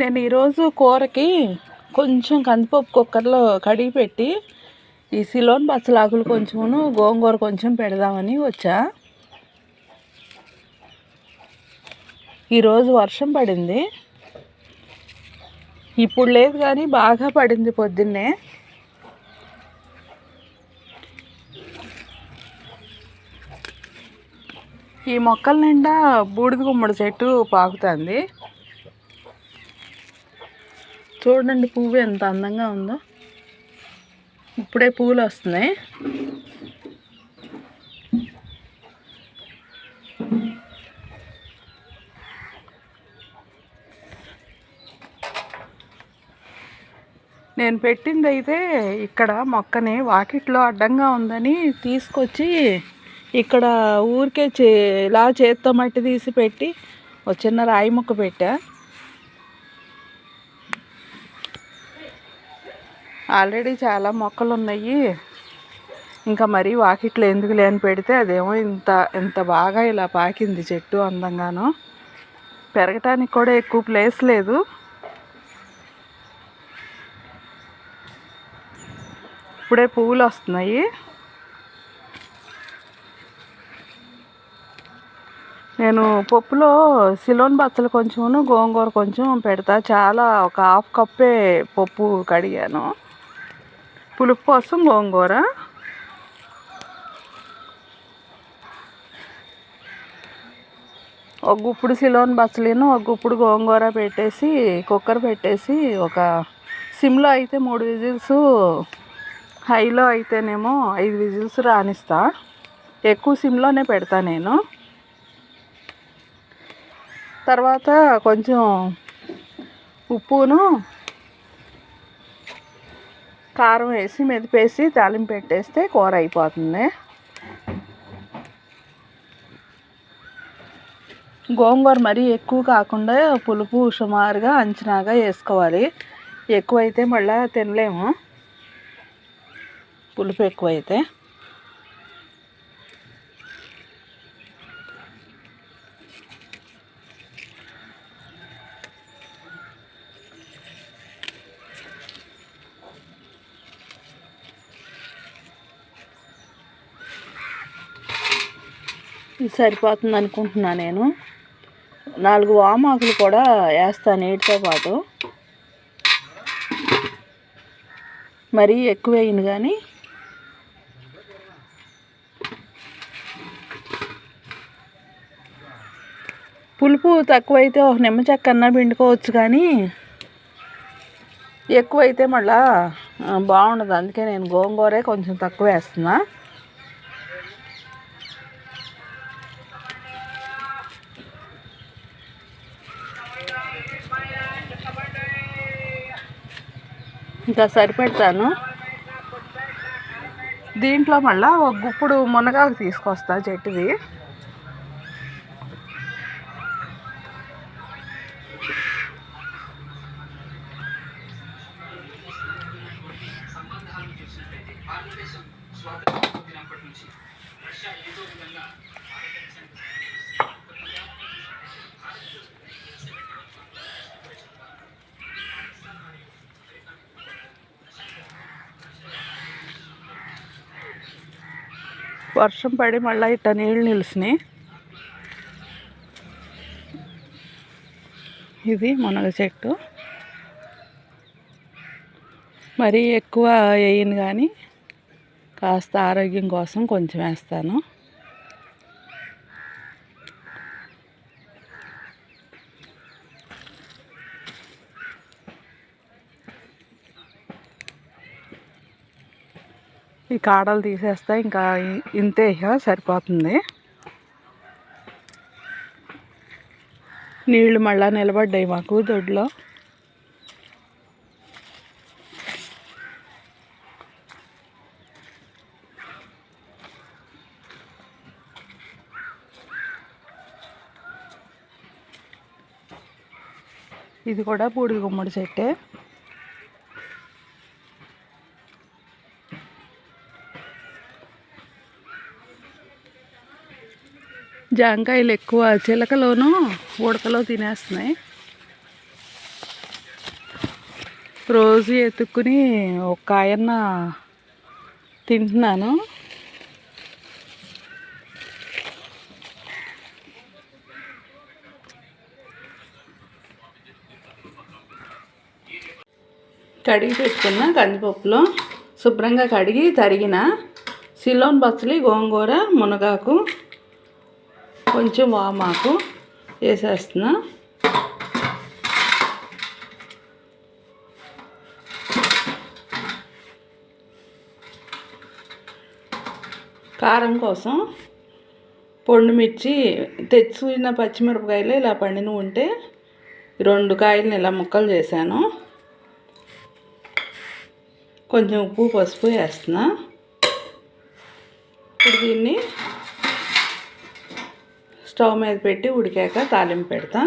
నేను ఈరోజు కూరకి కొంచెం కందిపప్పు కుక్కర్లో కడిగి పెట్టి ఈ సిలోన్ బచ్చలాకులు కొంచెమును గోంగూర కొంచెం పెడదామని వచ్చా. ఈరోజు వర్షం పడింది. ఇప్పుడు లేదు కానీ బాగా పడింది పొద్దున్నే. ఈ మొక్కల నిండా బూడిద గుమ్మడి చెట్టు పాకుతుంది. చూడండి పువ్వు ఎంత అందంగా ఉందో. ఇప్పుడే పూలు వస్తున్నాయి. నేను పెట్టింది అయితే ఇక్కడ మొక్కని వాకిట్లో అడ్డంగా ఉందని తీసుకొచ్చి ఇక్కడ ఊరికే చే ఇలా చేత్తో మట్టి తీసి పెట్టి ఒక చిన్న రాయి మొక్క పెట్టా. ఆల్రెడీ చాలా మొక్కలు ఉన్నాయి ఇంకా మరీ వాకిట్లో ఎందుకు లేని పెడితే అదేమో ఇంత ఇంత బాగా ఇలా పాకింది చెట్టు అందంగాను. పెరగటానికి కూడా ఎక్కువ ప్లేస్ లేదు. ఇప్పుడే పువ్వులు వస్తున్నాయి. నేను పప్పులో సిలోన్ బచ్చలు కొంచెం గోంగూర కొంచెం పెడతా. చాలా ఒక హాఫ్ కప్పే పప్పు కడిగాను. పులుపు కోసం గోంగూర. ఒక గుప్పుడు సిలోన్ బచ్చలేను ఒక గుప్పుడు గోంగూర పెట్టేసి కుక్కర్ పెట్టేసి ఒక సిమ్లో అయితే మూడు విజిల్స్ హైలో అయితేనేమో ఐదు విజిల్స్ రానిస్తా. ఎక్కువ సిమ్లోనే పెడతా నేను. తర్వాత కొంచెం ఉప్పును కారం వేసి మెదిపేసి తాలింపు పెట్టేస్తే కూర అయిపోతుంది. గోంగూర మరీ ఎక్కువ కాకుండా పులుపు సుమారుగా అంచనాగా వేసుకోవాలి. ఎక్కువైతే మళ్ళీ తినలేము. పులుపు ఎక్కువైతే. సరిపోతుంది అనుకుంటున్నా నేను. నాలుగు వామాకులు కూడా వేస్తాను నీటితో పాటు. మరీ ఎక్కువ అయింది కానీ పులుపు తక్కువైతే ఒక నిమ్మ చెక్క అన్నా పిండుకోవచ్చు కానీ ఎక్కువైతే మళ్ళా బాగుండదు. అందుకే నేను గోంగూరే కొంచెం తక్కువ వేస్తున్నా. ఇంకా సరిపెడతాను. దీంట్లో మళ్ళీ ఒక గుప్పుడు మునగాకు తీసుకొస్తా చెట్టుది. వర్షం పడి మళ్ళీ ఇట్ట నీళ్ళు నిలిచినాయి. ఇది మునగ చెట్టు. మరీ ఎక్కువ వేయను కానీ కాస్త ఆరోగ్యం కోసం కొంచెం వేస్తాను. ఈ కాడలు తీసేస్తే ఇంకా ఇంతే ఇక సరిపోతుంది. నీళ్ళు మళ్ళా నిలబడ్డాయి మాకు దొడ్లో. ఇది కూడా బూడిద గుమ్మడి చెట్టే. జాంకాయలు ఎక్కువ చిలకలోను ఉడకలో తినేస్తున్నాయి. రోజు ఎత్తుక్కుని ఒక కాయన్న తింటున్నాను. కడిగి పెట్టుకున్న కందిపప్పులో శుభ్రంగా కడిగి తరిగిన సిలోన్ పచ్చలి గోంగూర మునగాకు కొంచెం వామాకు వేసేస్తున్నా. కారం కోసం పొండు మిర్చి తెచ్చిన పచ్చిమిరపకాయలు ఇలా పండిన ఉంటే రెండు కాయలను ఇలా ముక్కలు చేశాను. కొంచెం ఉప్పు పసుపు వేస్తున్నా. ఇప్పుడు దీన్ని స్టవ్ మీద పెట్టి ఉడికాక తాలింపు పెడతా.